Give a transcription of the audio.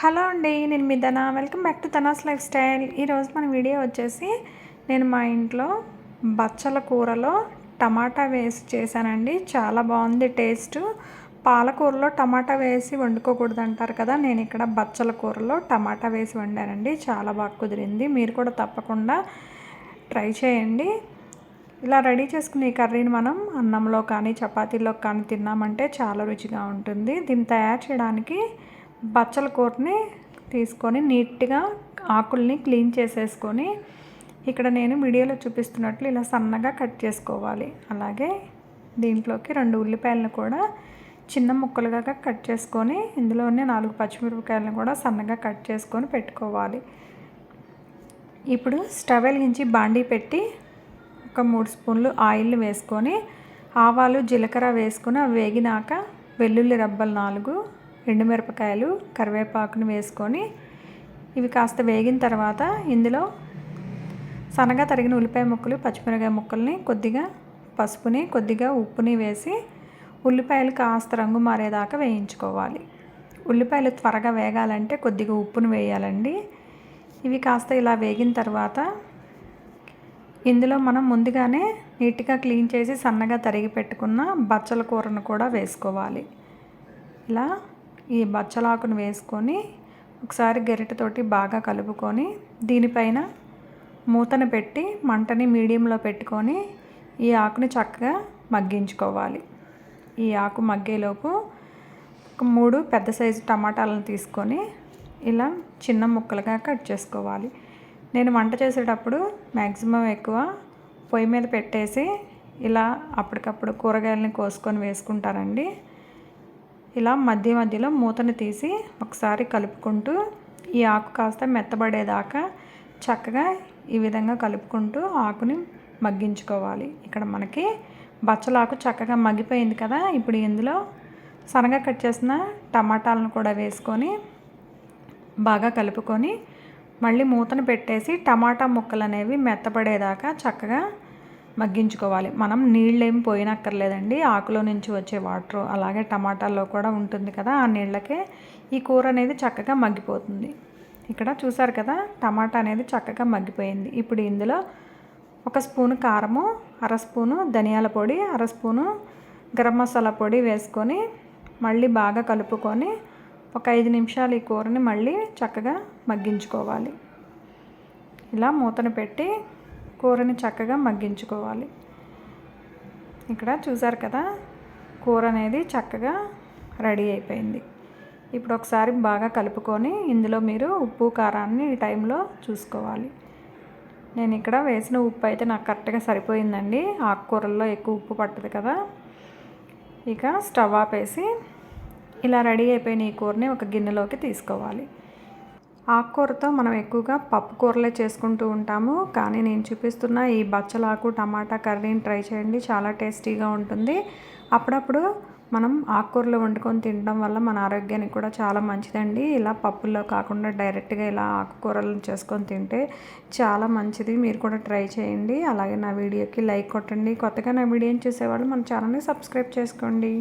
Hello అండి నేను మీ Dhana. Welcome back to Dhana's lifestyle. ఈరోజు మన వీడియో వచ్చేసి నేను మా ఇంట్లో బచ్చల కూరలో టమాటా వేసి చేశానండి. చాలా బాగుంది టేస్ట్. పాలకూరలో టమాటా వేసి వండుకోకూడదు అంటారు కదా నేను ఇక్కడ బచ్చల కూరలో టమాటా వేసి వండానండి. చాలా బాగా కుదిరింది. మీరు కూడా తప్పకుండా ట్రై చేయండి. ఇలా రెడీ చేసుకునే కర్రీని మనం అన్నంలో కానీ చపాతీలో కానీ తిన్నామంటే చాలా రుచిగా ఉంటుంది. దీన్ని తయారు చేయడానికి బచ్చల కూరని తీసుకొని నీట్గా ఆకుల్ని క్లీన్ చేసేసుకొని ఇక్కడ నేను వీడియోలో చూపిస్తున్నట్లు ఇలా సన్నగా కట్ చేసుకోవాలి. అలాగే దీంట్లోకి రెండు ఉల్లిపాయలను కూడా చిన్న ముక్కలుగా కట్ చేసుకొని ఇందులోనే నాలుగు పచ్చిమిరపకాయలను కూడా సన్నగా కట్ చేసుకొని పెట్టుకోవాలి. ఇప్పుడు స్టవ్ వెలిగించి బాండీ పెట్టి ఒక మూడు స్పూన్లు ఆయిల్ వేసుకొని ఆవాలు జీలకర్ర వేసుకొని అవి వేగినాక వెల్లుల్లి రబ్బలు నాలుగు ఎండుమిరపకాయలు కరివేపాకుని వేసుకొని ఇవి కాస్త వేగిన తర్వాత ఇందులో సన్నగా తరిగిన ఉల్లిపాయ ముక్కలు పచ్చిమిరకాయ ముక్కల్ని కొద్దిగా పసుపుని కొద్దిగా ఉప్పుని వేసి ఉల్లిపాయలు కాస్త రంగు మారేదాకా వేయించుకోవాలి. ఉల్లిపాయలు త్వరగా వేగాలంటే కొద్దిగా ఉప్పును వేయాలండి. ఇవి కాస్త ఇలా వేగిన తర్వాత ఇందులో మనం ముందుగానే నీట్గా క్లీన్ చేసి సన్నగా తరిగి పెట్టుకున్న బచ్చల కూరను కూడా వేసుకోవాలి. ఇలా ఈ బచ్చలాకును వేసుకొని ఒకసారి గెరిటతోటి బాగా కలుపుకొని దీనిపైన మూతను పెట్టి మంటని మీడియంలో పెట్టుకొని ఈ ఆకుని చక్కగా మగ్గించుకోవాలి. ఈ ఆకు మగ్గేలోపు ఒక మూడు పెద్ద సైజు టమాటాలను తీసుకొని ఇలా చిన్న ముక్కలుగా కట్ చేసుకోవాలి. నేను వంట చేసేటప్పుడు మ్యాక్సిమం ఎక్కువ పొయ్యి మీద పెట్టేసి ఇలా అప్పటికప్పుడు కూరగాయలని కోసుకొని వేసుకుంటారండి. ఇలా మధ్య మధ్యలో మూతను తీసి ఒకసారి కలుపుకుంటూ ఈ ఆకు కాస్త మెత్తబడేదాకా చక్కగా ఈ విధంగా కలుపుకుంటూ ఆకుని మగ్గించుకోవాలి. ఇక్కడ మనకి బచ్చలాకు చక్కగా మగ్గిపోయింది కదా. ఇప్పుడు ఇందులో సన్నగా కట్ చేసిన టమాటాలను కూడా వేసుకొని బాగా కలుపుకొని మళ్ళీ మూతను పెట్టేసి టమాటా ముక్కలు అనేవి మెత్తపడేదాకా చక్కగా మగ్గించుకోవాలి. మనం నీళ్ళు ఏం పోయినక్కర్లేదండి. ఆకులో నుంచి వచ్చే వాటర్ అలాగే టమాటాల్లో కూడా ఉంటుంది కదా ఆ నీళ్ళకే ఈ కూర అనేది చక్కగా మగ్గిపోతుంది. ఇక్కడ చూసారు కదా టమాటా అనేది చక్కగా మగ్గిపోయింది. ఇప్పుడు ఇందులో ఒక స్పూను కారము అర స్పూను ధనియాల పొడి అర స్పూను గరం మసాలా పొడి వేసుకొని మళ్ళీ బాగా కలుపుకొని ఒక ఐదు నిమిషాలు ఈ కూరని మళ్ళీ చక్కగా మగ్గించుకోవాలి. ఇలా మూతను పెట్టి కూరని చక్కగా మగ్గించుకోవాలి. ఇక్కడ చూసారు కదా కూర అనేది చక్కగా రెడీ అయిపోయింది. ఇప్పుడు ఒకసారి బాగా కలుపుకొని ఇందులో మీరు ఉప్పు కారాన్ని ఈ టైంలో చూసుకోవాలి. నేను ఇక్కడ వేసిన ఉప్పు అయితే నాకు కరెక్ట్గా సరిపోయిందండి. ఆకుకూరల్లో ఎక్కువ ఉప్పు పట్టదు కదా. ఇక స్టవ్ ఆపేసి ఇలా రెడీ అయిపోయిన ఈ కూరని ఒక గిన్నెలోకి తీసుకోవాలి. ఆకుకూరతో మనం ఎక్కువగా పప్పు కూరలే చేసుకుంటూ ఉంటాము. కానీ నేను చూపిస్తున్న ఈ బచ్చలాకు టమాటా కర్రీని ట్రై చేయండి. చాలా టేస్టీగా ఉంటుంది. అప్పుడప్పుడు మనం ఆకుకూరలు వండుకొని తినడం వల్ల మన ఆరోగ్యానికి కూడా చాలా మంచిదండి. ఇలా పప్పుల్లో కాకుండా డైరెక్ట్గా ఇలా ఆకుకూరలను చేసుకొని తింటే చాలా మంచిది. మీరు కూడా ట్రై చేయండి. అలాగే నా వీడియోకి లైక్ కొట్టండి. కొత్తగా నా వీడియోని చూసేవాళ్ళు మన ఛానల్ని సబ్స్క్రైబ్ చేసుకోండి.